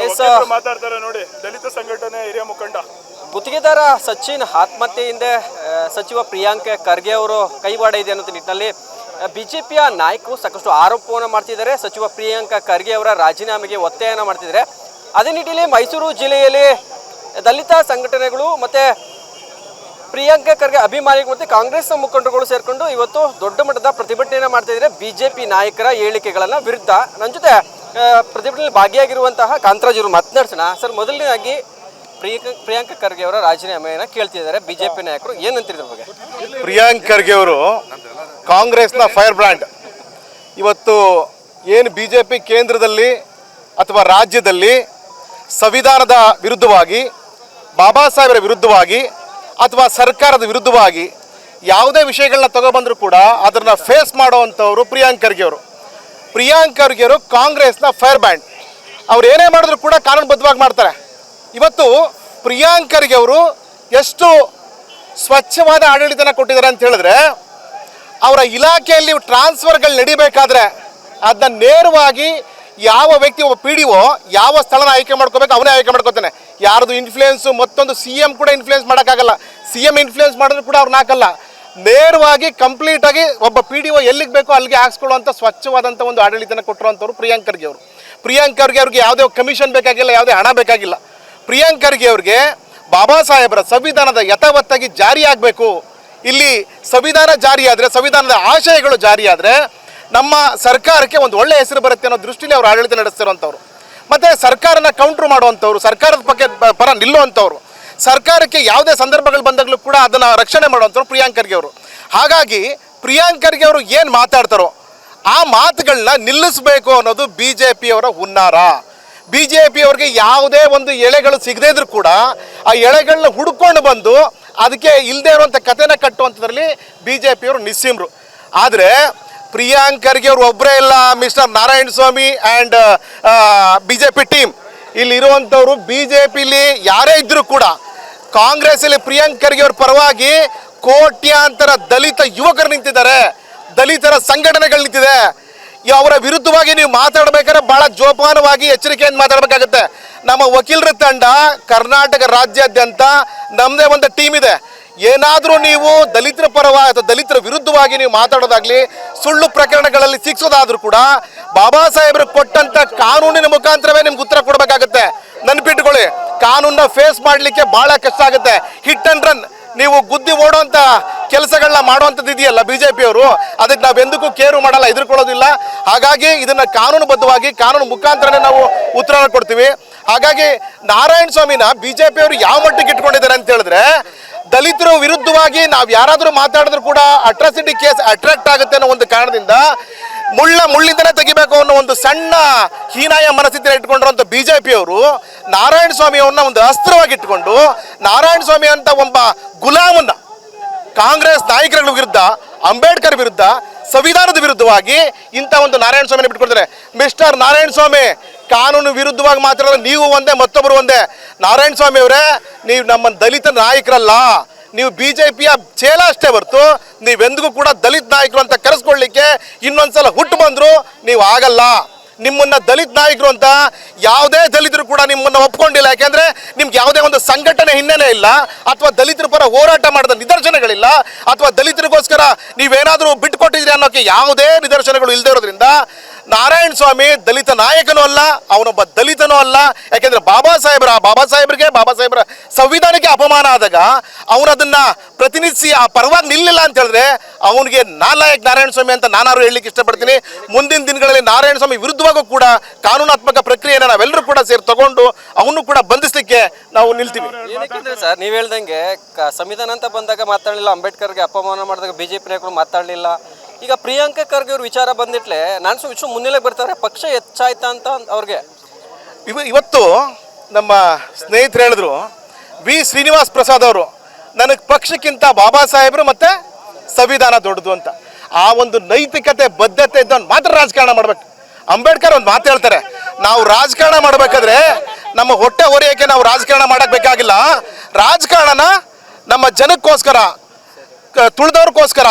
ವಕೀಲರು ಮಾತಾಡ್ತಾರೆ ನೋಡಿ. ದಲಿತ ಸಂಘಟನೆ ಹಿರಿಯ ಮುಖಂಡ. ಗುತ್ತಿಗೆದಾರ ಸಚಿನ್ ಆತ್ಮಹತ್ಯೆ ಹಿಂದೆ ಸಚಿವ ಪ್ರಿಯಾಂಕ್ ಖರ್ಗೆ ಅವರು ಕೈವಾಡ ಇದೆ ಅನ್ನೋ ನಿಟ್ಟಿನಲ್ಲಿ ಬಿಜೆಪಿಯ ನಾಯಕರು ಸಾಕಷ್ಟು ಆರೋಪವನ್ನು ಮಾಡ್ತಿದ್ದಾರೆ. ಸಚಿವ ಪ್ರಿಯಾಂಕ ಖರ್ಗೆ ಅವರ ರಾಜೀನಾಮೆಗೆ ಒತ್ತಾಯನ ಮಾಡ್ತಿದ್ದಾರೆ. ಅದೇ ನಿಟ್ಟಿನಲ್ಲಿ ಮೈಸೂರು ಜಿಲ್ಲೆಯಲ್ಲಿ ದಲಿತ ಸಂಘಟನೆಗಳು ಮತ್ತು ಪ್ರಿಯಾಂಕ ಖರ್ಗೆ ಅಭಿಮಾನಿಗಳು ಮತ್ತು ಕಾಂಗ್ರೆಸ್ ಮುಖಂಡರುಗಳು ಸೇರಿಕೊಂಡು ಇವತ್ತು ದೊಡ್ಡ ಮಟ್ಟದ ಪ್ರತಿಭಟನೆಯನ್ನು ಮಾಡ್ತಾ ಇದ್ದಾರೆ. ಬಿಜೆಪಿ ನಾಯಕರ ಹೇಳಿಕೆಗಳನ್ನು ವಿರುದ್ಧ. ನನ್ನ ಜೊತೆ ಪ್ರತಿಭಟನೆಯಲ್ಲಿ ಭಾಗಿಯಾಗಿರುವಂತಹ ಕಾಂತರಾಜ್ ಅವರು ಮಾತನಾಡ್ಸೋಣ. ಸರ್, ಮೊದಲನೇದಾಗಿ ಪ್ರಿಯಾಂಕ ಪ್ರಿಯಾಂಕ ಖರ್ಗೆ ಅವರ ರಾಜೀನಾಮೆಯನ್ನು ಕೇಳ್ತಿದ್ದಾರೆ ಬಿಜೆಪಿ ನಾಯಕರು. ಏನಂತೀರಿ ಇದ್ರ ಬಗ್ಗೆ? ಪ್ರಿಯಾಂಕ್ ಖರ್ಗೆ ಅವರು ಕಾಂಗ್ರೆಸ್ನ ಫೈರ್ ಬ್ರ್ಯಾಂಡ್ ಇವತ್ತು ಏನು ಬಿ ಜೆ ಪಿ ಕೇಂದ್ರದಲ್ಲಿ ಅಥವಾ ರಾಜ್ಯದಲ್ಲಿ ಸಂವಿಧಾನದ ವಿರುದ್ಧವಾಗಿ, ಬಾಬಾ ಸಾಹೇಬರ ವಿರುದ್ಧವಾಗಿ ಅಥವಾ ಸರ್ಕಾರದ ವಿರುದ್ಧವಾಗಿ ಯಾವುದೇ ವಿಷಯಗಳನ್ನ ತಗೊಬಂದರೂ ಕೂಡ ಅದನ್ನು ಫೇಸ್ ಮಾಡುವಂಥವ್ರು ಪ್ರಿಯಾಂಕ್ ಖರ್ಗೆ ಅವರು. ಪ್ರಿಯಾಂಕ್ ಅವರು ಕಾಂಗ್ರೆಸ್ನ ಫೈರ್ ಬ್ಯಾಂಡ್. ಅವ್ರು ಏನೇ ಮಾಡಿದ್ರು ಕೂಡ ಕಾನೂನುಬದ್ಧವಾಗಿ ಮಾಡ್ತಾರೆ. ಇವತ್ತು ಪ್ರಿಯಾಂಕ್ ಅವರು ಎಷ್ಟು ಸ್ವಚ್ಛವಾದ ಆಡಳಿತನ ಕೊಟ್ಟಿದ್ದಾರೆ ಅಂತ ಹೇಳಿದ್ರೆ, ಅವರ ಇಲಾಖೆಯಲ್ಲಿ ಟ್ರಾನ್ಸ್ಫರ್ಗಳು ನಡಿಬೇಕಾದ್ರೆ ಅದನ್ನ ನೇರವಾಗಿ ಯಾವ ವ್ಯಕ್ತಿ ಒಬ್ಬ ಪಿ ಡಿ ಒ ಯಾವ ಸ್ಥಳನ ಆಯ್ಕೆ ಮಾಡ್ಕೋಬೇಕು ಅವನೇ ಆಯ್ಕೆ ಮಾಡ್ಕೋತಾನೆ. ಯಾರದು ಇನ್ಫ್ಲೂಯೆನ್ಸು ಮತ್ತೊಂದು ಸಿ ಎಂ ಕೂಡ ಇನ್ಫ್ಲೂಯೆನ್ಸ್ ಮಾಡೋಕ್ಕಾಗಲ್ಲ. ಸಿ ಎಂ ಇನ್ಫ್ಲೂಯೆನ್ಸ್ ಮಾಡಿದ್ರು ಕೂಡ ಅವ್ರನ್ನ ಹಾಕಲ್ಲ. ನೇರವಾಗಿ ಕಂಪ್ಲೀಟ್ ಆಗಿ ಒಬ್ಬ ಪಿ ಡಿ ಒ ಎಲ್ಲಿಗೆ ಬೇಕೋ ಅಲ್ಲಿಗೆ ಹಾಕ್ಸ್ಕೊಳ್ಳುವಂಥ ಸ್ವಚ್ಛವಾದಂಥ ಒಂದು ಆಡಳಿತನ ಕೊಟ್ಟಿರುವಂಥವ್ರು ಪ್ರಿಯಾಂಕರ್ಗೆ ಅವರು. ಪ್ರಿಯಾಂಕರ್ಗೆ ಅವ್ರಿಗೆ ಯಾವುದೇ ಕಮಿಷನ್ ಬೇಕಾಗಿಲ್ಲ, ಯಾವುದೇ ಹಣ ಬೇಕಾಗಿಲ್ಲ. ಪ್ರಿಯಾಂಕರ್ಗೆ ಅವ್ರಿಗೆ ಬಾಬಾ ಸಾಹೇಬರ ಸಂವಿಧಾನದ ಯಥಾವತ್ತಾಗಿ ಜಾರಿಯಾಗಬೇಕು ಇಲ್ಲಿ ಸಂವಿಧಾನ ಜಾರಿಯಾದರೆ ಸಂವಿಧಾನದ ಆಶಯಗಳು ಜಾರಿಯಾದರೆ ನಮ್ಮ ಸರ್ಕಾರಕ್ಕೆ ಒಂದು ಒಳ್ಳೆಯ ಹೆಸರು ಬರುತ್ತೆ ಅನ್ನೋ ದೃಷ್ಟಿಯಲ್ಲಿ ಅವರು ಆಡಳಿತ ನಡೆಸ್ತಿರೋಂಥವ್ರು ಮತ್ತು ಸರ್ಕಾರನ ಕೌಂಟ್ರ್ ಮಾಡುವಂಥವ್ರು ಸರ್ಕಾರದ ಬಗ್ಗೆ ಪರ ನಿಲ್ಲುವಂಥವ್ರು ಸರ್ಕಾರಕ್ಕೆ ಯಾವುದೇ ಸಂದರ್ಭಗಳು ಬಂದಾಗಲೂ ಕೂಡ ಅದನ್ನು ರಕ್ಷಣೆ ಮಾಡುವಂಥವ್ರು ಪ್ರಿಯಾಂಕ್ ಖರ್ಗೆ ಅವರು. ಹಾಗಾಗಿ ಪ್ರಿಯಾಂಕ್ ಖರ್ಗೆ ಅವರು ಏನು ಮಾತಾಡ್ತಾರೋ ಆ ಮಾತುಗಳನ್ನ ನಿಲ್ಲಿಸಬೇಕು ಅನ್ನೋದು ಬಿ ಜೆ ಪಿಯವರ ಹುನ್ನಾರ. ಬಿ ಜೆ ಪಿಯವ್ರಿಗೆ ಯಾವುದೇ ಒಂದು ಎಳೆಗಳು ಸಿಗದೇ ಕೂಡ ಆ ಎಳೆಗಳನ್ನ ಹುಡ್ಕೊಂಡು ಬಂದು ಅದಕ್ಕೆ ಇಲ್ಲದೆ ಇರುವಂಥ ಕಥೆನ ಕಟ್ಟುವಂಥದ್ರಲ್ಲಿ ಬಿ ಜೆ ಪಿಯವರು ನಿಸ್ಸೀಮರು. ಆದರೆ ಪ್ರಿಯಾಂಕ್ ಖರ್ಗೆ ಅವರು ಒಬ್ಬರೇ ಇಲ್ಲ, mister Narayana Swamy and B J P team. ಇಲ್ಲಿ ಇರುವಂಥವ್ರು ಬಿ ಜೆ ಪಿಲಿ ಯಾರೇ ಇದ್ದರೂ ಕೂಡ ಕಾಂಗ್ರೆಸ್ಸಲ್ಲಿ ಪ್ರಿಯಾಂಕ್ ಖರ್ಗೆ ಅವ್ರ ಪರವಾಗಿ ಕೋಟ್ಯಾಂತರ ದಲಿತ ಯುವಕರು ನಿಂತಿದ್ದಾರೆ. ದಲಿತರ ಸಂಘಟನೆಗಳು ನಿಂತಿದೆ. ಅವರ ವಿರುದ್ಧವಾಗಿ ನೀವು ಮಾತಾಡಬೇಕಾದ್ರೆ ಬಹಳ ಜೋಪಾನವಾಗಿ ಎಚ್ಚರಿಕೆಯಿಂದ ಮಾತಾಡಬೇಕಾಗುತ್ತೆ. ನಮ್ಮ ವಕೀಲರ ತಂಡ ಕರ್ನಾಟಕ ರಾಜ್ಯಾದ್ಯಂತ ನಮ್ಮದೇ ಒಂದು ಟೀಮ್ ಇದೆ. ಏನಾದರೂ ನೀವು ದಲಿತರ ಪರವಾಗಿ ಅಥವಾ ದಲಿತರ ವಿರುದ್ಧವಾಗಿ ನೀವು ಮಾತಾಡೋದಾಗಲಿ, ಸುಳ್ಳು ಪ್ರಕರಣಗಳಲ್ಲಿ ಸಿಕ್ಕಿಸೋದಾದ್ರೂ ಕೂಡ ಬಾಬಾ ಸಾಹೇಬರು ಕೊಟ್ಟಂತ ಕಾನೂನಿನ ಮುಖಾಂತರವೇ ನಿಮ್ಗೆ ಉತ್ತರ ಕೊಡಬೇಕಾಗುತ್ತೆ. ನೆನ್ಪಿಟ್ಕೊಳ್ಳಿ ಕಾನೂನ ಫೇಸ್ ಮಾಡಲಿಕ್ಕೆ ಬಹಳ ಕಷ್ಟ ಆಗುತ್ತೆ. ಹಿಟ್ ಅಂಡ್ ರನ್ ನೀವು ಗುದ್ದಿ ಓಡೋಂಥ ಕೆಲಸಗಳನ್ನ ಮಾಡುವಂಥದ್ದು ಇದೆಯಲ್ಲ ಬಿ ಜೆ ಪಿಯವರು ಅದಕ್ಕೆ ನಾವು ಎಂದಕ್ಕೂ ಕೇರು ಮಾಡಲ್ಲ, ಎದುರ್ಕೊಳ್ಳೋದಿಲ್ಲ. ಹಾಗಾಗಿ ಇದನ್ನ ಕಾನೂನುಬದ್ಧವಾಗಿ, ಕಾನೂನು ಮುಖಾಂತರನೇ ನಾವು ಉತ್ತರ ಕೊಡ್ತೀವಿ. ಹಾಗಾಗಿ ನಾರಾಯಣ ಸ್ವಾಮಿನ ಬಿ ಜೆ ಪಿಯವರು ಯಾವ ಮಟ್ಟಿಗೆ ಇಟ್ಕೊಂಡಿದ್ದಾರೆ ಅಂತ ಹೇಳಿದ್ರೆ ದಲಿತರ ವಿರುದ್ಧವಾಗಿ ನಾವು ಯಾರಾದರೂ ಮಾತಾಡಿದ್ರು ಕೂಡ ಅಟ್ರಾಸಿಟಿ ಕೇಸ್ ಅಟ್ರಾಕ್ಟ್ ಆಗುತ್ತೆ ಅನ್ನೋ ಒಂದು ಕಾರಣದಿಂದ ಮುಳ್ಳ ಮುಳ್ಳಿಂದನೇ ತೆಗಿಬೇಕು ಅನ್ನೋ ಒಂದು ಸಣ್ಣ ಹೀನಾಯ ಮನಸ್ಥಿತಿನ ಇಟ್ಕೊಂಡಿರುವಂಥ ಬಿ ಜೆ ಪಿಯವರು ನಾರಾಯಣ ಸ್ವಾಮಿ ಅವ್ರನ್ನ ಒಂದು ಅಸ್ತ್ರವಾಗಿ ಇಟ್ಕೊಂಡು ನಾರಾಯಣ ಸ್ವಾಮಿ ಅಂತ ಒಬ್ಬ ಗುಲಾಮನ್ನ ಕಾಂಗ್ರೆಸ್ ನಾಯಕರ ವಿರುದ್ಧ, ಅಂಬೇಡ್ಕರ್ ವಿರುದ್ಧ ಸಂವಿಧಾನದ ವಿರುದ್ಧವಾಗಿ ಇಂಥ ಒಂದು ನಾರಾಯಣ ಸ್ವಾಮಿನ ಬಿಟ್ಕೊಡ್ತಾರೆ ಮಿಸ್ಟರ್ ನಾರಾಯಣ ಸ್ವಾಮಿ, ಕಾನೂನು ವಿರುದ್ಧವಾಗಿ ಮಾತಾಡೋದು ನೀವು ಒಂದೇ, ಮತ್ತೊಬ್ಬರು ಒಂದೇ. ನಾರಾಯಣ ಸ್ವಾಮಿ ಅವರೇ, ನೀವು ನಮ್ಮ ದಲಿತ ನಾಯಕರಲ್ಲ. ನೀವು ಬಿ ಜೆ ಪಿಯ ಚೇಲ ಅಷ್ಟೇ ಹೊರತು ನೀವೆಂದಿಗೂ ಕೂಡ ದಲಿತ ನಾಯಕರು ಅಂತ ಕರೆಸ್ಕೊಳ್ಳಿಕ್ಕೆ ಇನ್ನೊಂದ್ಸಲ ಹುಟ್ಟು ಬಂದ್ರು, ನೀವು ಆಗಲ್ಲ. ನಿಮ್ಮನ್ನ ದಲಿತ ನಾಯಕರು ಅಂತ ಯಾವುದೇ ದಲಿತರು ಕೂಡ ನಿಮ್ಮನ್ನ ಒಪ್ಕೊಂಡಿಲ್ಲ. ಯಾಕೆಂದ್ರೆ ನಿಮ್ಗೆ ಯಾವುದೇ ಒಂದು ಸಂಘಟನೆ ಹಿನ್ನೆಲೆ ಇಲ್ಲ, ಅಥವಾ ದಲಿತರ ಪರ ಹೋರಾಟ ಮಾಡಿದ ನಿದರ್ಶನಗಳಿಲ್ಲ, ಅಥವಾ ದಲಿತರಿಗೋಸ್ಕರ ನೀವೇನಾದರೂ ಬಿಟ್ಟುಕೊಟ್ಟಿದ್ರಿ ಅನ್ನೋಕ್ಕೆ ಯಾವುದೇ ನಿದರ್ಶನಗಳು ಇಲ್ಲದೆ ಇರೋದ್ರಿಂದ ನಾರಾಯಣ ಸ್ವಾಮಿ ದಲಿತ ನಾಯಕನೂ ಅಲ್ಲ, ಅವನೊಬ್ಬ ದಲಿತನೂ ಅಲ್ಲ. ಯಾಕೆಂದ್ರೆ ಬಾಬಾ ಸಾಹೇಬ್ರ, ಬಾಬಾ ಸಾಹೇಬರಿಗೆ, ಬಾಬಾ ಸಾಹೇಬ್ರ ಸಂವಿಧಾನಕ್ಕೆ ಅಪಮಾನ ಆದಾಗ ಅವನದನ್ನ ಪ್ರತಿನಿಧಿಸಿ ಆ ಪರವಾಗಿ ನಿಲ್ಲಿಲ್ಲ ಅಂತ ಹೇಳಿದ್ರೆ ಅವನಿಗೆ ನಾಲಾಯಕ್ ನಾರಾಯಣ ಸ್ವಾಮಿ ಅಂತ ನಾನಾರು ಹೇಳಲಿಕ್ಕೆ ಇಷ್ಟಪಡ್ತೀನಿ. ಮುಂದಿನ ದಿನಗಳಲ್ಲಿ ನಾರಾಯಣ ಸ್ವಾಮಿ ವಿರುದ್ಧವಾಗೂ ಕೂಡ ಕಾನೂನಾತ್ಮಕ ಪ್ರಕ್ರಿಯೆಯನ್ನು ನಾವೆಲ್ಲರೂ ಕೂಡ ಸೇರಿ ತಗೊಂಡು ಅವನು ಕೂಡ ಬಂಧಿಸಲಿಕ್ಕೆ ನಾವು ನಿಲ್ತೀವಿ. ಏನಕ್ಕೆ ಸರ್ ನೀವು ಹೇಳ್ದಂಗೆ ಕ- ಸಂವಿಧಾನ ಅಂತ ಬಂದಾಗ ಮಾತಾಡಲಿಲ್ಲ ಅಂಬೇಡ್ಕರ್ಗೆ ಅಪಮಾನ ಮಾಡಿದಾಗ ಬಿಜೆಪಿ ನಾಯಕರು ಮಾತಾಡಲಿಲ್ಲ. ಈಗ ಪ್ರಿಯಾಂಕ ಖರ್ಗೆ ಅವ್ರ ವಿಚಾರ ಬಂದಿಟ್ಲೆ ನಾನು ಸೊ ವಿಶ್ವ ಮುನ್ನೆಲೆ ಬರ್ತಾರೆ ಪಕ್ಷ ಹೆಚ್ಚಾಯ್ತಾ ಅಂತ ಅವ್ರಿಗೆ? ಇವ ಇವತ್ತು ನಮ್ಮ ಸ್ನೇಹಿತರು ಹೇಳಿದ್ರು ವಿ ಶ್ರೀನಿವಾಸ್ ಪ್ರಸಾದ್ ಅವರು ನನಗೆ ಪಕ್ಷಕ್ಕಿಂತ ಬಾಬಾ ಸಾಹೇಬರು ಮತ್ತೆ ಸಂವಿಧಾನ ದೊಡ್ಡದು ಅಂತ. ಆ ಒಂದು ನೈತಿಕತೆ, ಬದ್ಧತೆ ಇದ್ದವನು ಮಾತ್ರ ರಾಜಕಾರಣ ಮಾಡ್ಬೇಕು. ಅಂಬೇಡ್ಕರ್ ಒಂದು ಮಾತು ಹೇಳ್ತಾರೆ, ನಾವು ರಾಜಕಾರಣ ಮಾಡಬೇಕಾದ್ರೆ ನಮ್ಮ ಹೊಟ್ಟೆ ಹೊರೆಯಕ್ಕೆ ನಾವು ರಾಜಕಾರಣ ಮಾಡಕ್ ಬೇಕಾಗಿಲ್ಲ. ರಾಜಕಾರಣನ ನಮ್ಮ ಜನಕ್ಕೋಸ್ಕರ ತುಳಿದವ್ರಿಗೋಸ್ಕರ,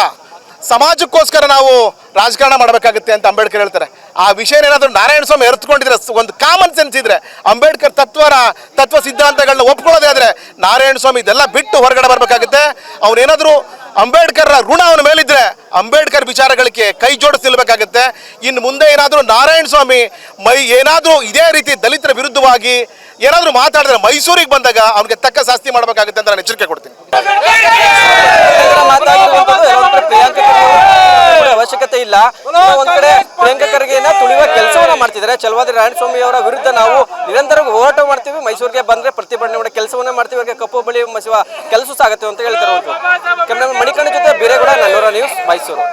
ಸಮಾಜಕ್ಕೋಸ್ಕರ ನಾವು ರಾಜಕಾರಣ ಮಾಡಬೇಕಾಗುತ್ತೆ ಅಂತ ಅಂಬೇಡ್ಕರ್ ಹೇಳ್ತಾರೆ. ಆ ವಿಷಯ ಏನಾದರೂ ನಾರಾಯಣ ಸ್ವಾಮಿ ಎರ್ತ್ಕೊಂಡಿದ್ರೆ ಒಂದು ಕಾಮನ್ ಸೆನ್ಸ್ ಇದ್ರೆ, ಅಂಬೇಡ್ಕರ್ ತತ್ವನ ತತ್ವ ಸಿದ್ಧಾಂತಗಳನ್ನ ಒಪ್ಕೊಳ್ಳೋದೇ ಆದ್ರೆ, ನಾರಾಯಣ ಸ್ವಾಮಿ ಇದೆಲ್ಲ ಬಿಟ್ಟು ಹೊರಗಡೆ ಬರಬೇಕಾಗುತ್ತೆ. ಅವನೇನಾದರೂ ಅಂಬೇಡ್ಕರ್ ಋಣ ಅವನ ಮೇಲಿದ್ರೆ, ಅಂಬೇಡ್ಕರ್ ವಿಚಾರಗಳಿಗೆ ಕೈ ಜೋಡಿಸಿ ನಿಲ್ಬೇಕಾಗುತ್ತೆ. ಇನ್ನು ಮುಂದೆ ಏನಾದರೂ ನಾರಾಯಣ ಸ್ವಾಮಿ ಮೈ ಏನಾದರೂ ಇದೇ ರೀತಿ ದಲಿತರ ವಿರುದ್ಧವಾಗಿ ಏನಾದರೂ ಮಾತಾಡಿದ್ರೆ ಮೈಸೂರಿಗೆ ಬಂದಾಗ ಅವನಿಗೆ ತಕ್ಕ ಶಾಸ್ತಿ ಮಾಡಬೇಕಾಗುತ್ತೆ ಅಂತ ನಾನು ಎಚ್ಚರಿಕೆ ಕೊಡ್ತೀನಿ. ಅವಶ್ಯಕತೆ ಇಲ್ಲ. ಒಂದ್ ಕಡೆ ಪ್ರಿಯಾಂಕಾ ಖರ್ಗೆನ ತುಳಿಯುವ ಕೆಲಸವನ್ನ ಮಾಡ್ತಿದ್ದಾರೆ. ಚಲವಾದಿ ನಾರಾಯಣಸ್ವಾಮಿ ಅವರ ವಿರುದ್ಧ ನಾವು ನಿರಂತರ ಹೋರಾಟ ಮಾಡ್ತೀವಿ. ಮೈಸೂರಿಗೆ ಬಂದ್ರೆ ಪ್ರತಿಭಟನೆ ಮಾಡಿ ಕೆಲಸವನ್ನ ಮಾಡ್ತೀವಿ. ಅವರಿಗೆ ಕಪ್ಪು ಬಳಿ ಮಸುವ ಕೆಲಸ ಸಾಗುತ್ತೆ ಅಂತ ಹೇಳ್ತಾರೆ ಮಣಿಕಣ್ಣ ಜೊತೆ ಕೂಡ ನನ್ನೂರ ನ್ಯೂಸ್ ಮೈಸೂರು.